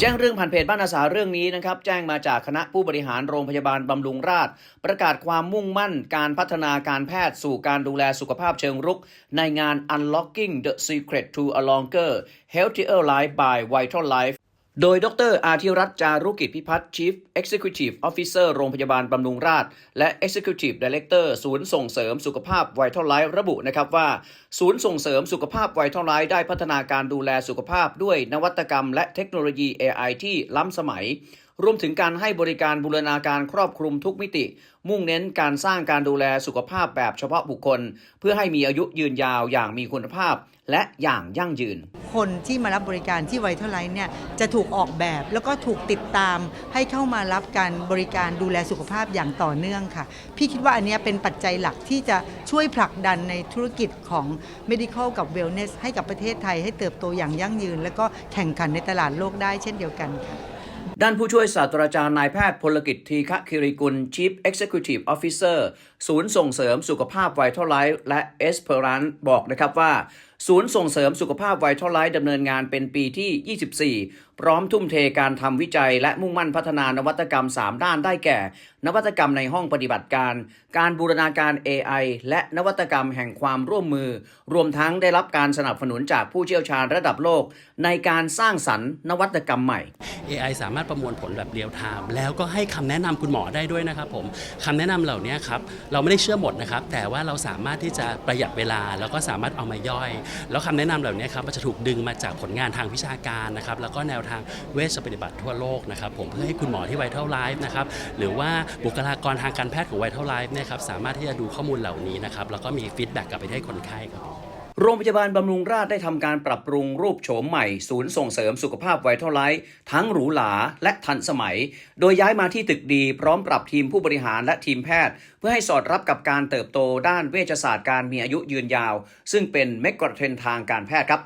แจ้งเรื่องผ่านเพจบ้านอาสาเรื่องนี้นะครับ แจ้งมาจากคณะผู้บริหารโรงพยาบาลบำรุงราษฎร์ประกาศความมุ่งมั่นการพัฒนาการแพทย์สู่การดูแลสุขภาพเชิงรุก ในงาน Unlocking the Secret to a Longer Healthier Life by Vital Life โดยดรอาธิรัตน์จารุกิจพิพัฒน์ Chief Executive Officer โรงพยาบาลบำรุงราษฎร์และ Executive Director ศูนย์ส่งเสริมสุขภาพ Vital Life ระบุนะครับว่า ศูนย์ส่งเสริมสุขภาพ Vital Life ได้พัฒนาการดูแลสุขภาพด้วยนวัตกรรมและเทคโนโลยี AI ที่ล้ำสมัย รวมถึงการให้บริการบูรณาการครอบคลุมทุกมิติ มุ่งเน้นการสร้างการดูแลสุขภาพแบบเฉพาะบุคคล เพื่อให้มีอายุยืนยาวอย่างมีคุณภาพ และอย่างยั่งยืน คนที่มารับบริการที่ไวท์เทอร์ไลท์เนี่ยจะถูกออกแบบ แล้วก็ถูกติดตามให้เข้ามารับการบริการดูแลสุขภาพอย่างต่อเนื่องค่ะ พี่คิดว่าอันนี้เป็นปัจจัยหลักที่จะช่วยผลักดันในธุรกิจของ medical กับ wellness ให้กับประเทศไทยให้เติบโตอย่างยั่งยืน และก็แข่งขันในตลาดโลกได้เช่นเดียวกันค่ะด้านผู้ช่วยศาสตราจารย์นายแพทย์พลกิจทีฆคิริกุล Chief Executive Officer ศูนย์ส่งเสริมสุขภาพ Vital Life และ Esperance บอกนะครับว่า ศูนย์ส่งเสริมสุขภาพ Vital Life ดำเนินงานเป็นปีที่ 24 พร้อมทุ่มเทการทำวิจัย และมุ่งมั่นพัฒนานวัตกรรม 3 ด้านได้แก่ นวัตกรรมในห้องปฏิบัติการ การบูรณาการ AI และนวัตกรรมแห่งความร่วมมือ รวมทั้งได้รับการสนับสนุนจากผู้เชี่ยวชาญระดับโลก ในการสร้างสรรค์นวัตกรรมใหม่ AI สามารถประมวลผลแบบเรียลไทม์แล้วก็ให้คำแนะนำคุณหมอได้ด้วยนะครับผมคำแนะนำเหล่านี้ครับเราไม่ได้เชื่อหมดนะครับ แต่ว่าเราสามารถที่จะประหยัดเวลา แล้วก็สามารถเอามาย่อย แล้วคำแนะนำเหล่านี้ครับมันจะถูกดึงมาจากผลงานทางวิชาการนะครับ แล้วก็แนวทางเวชปฏิบัติทั่วโลกนะครับ ผมเพื่อให้คุณหมอที่ไวท์เท่าไลฟ์นะครับ หรือว่าบุคลากรทางการแพทย์ของไวท์เท่าไลฟ์เนี่ยครับสามารถที่จะดูข้อมูลเหล่านี้นะครับ แล้วก็มีฟีดแบ็กกลับไปให้คนไข้ครับ โรงพยาบาลบำรุงราษฎร์ได้ทำการปรับปรุงรูปโฉมใหม่ ศูนย์ส่งเสริมสุขภาพไวท์เทลไลท์ทั้งหรูหราและทันสมัย โดยย้ายมาที่ตึกดีพร้อมปรับทีมผู้บริหารและทีมแพทย์ เพื่อให้สอดรับกับการเติบโตด้านเวชศาสตร์การมีอายุยืนยาว ซึ่งเป็นเมกะเทรนทางการแพทย์ครับ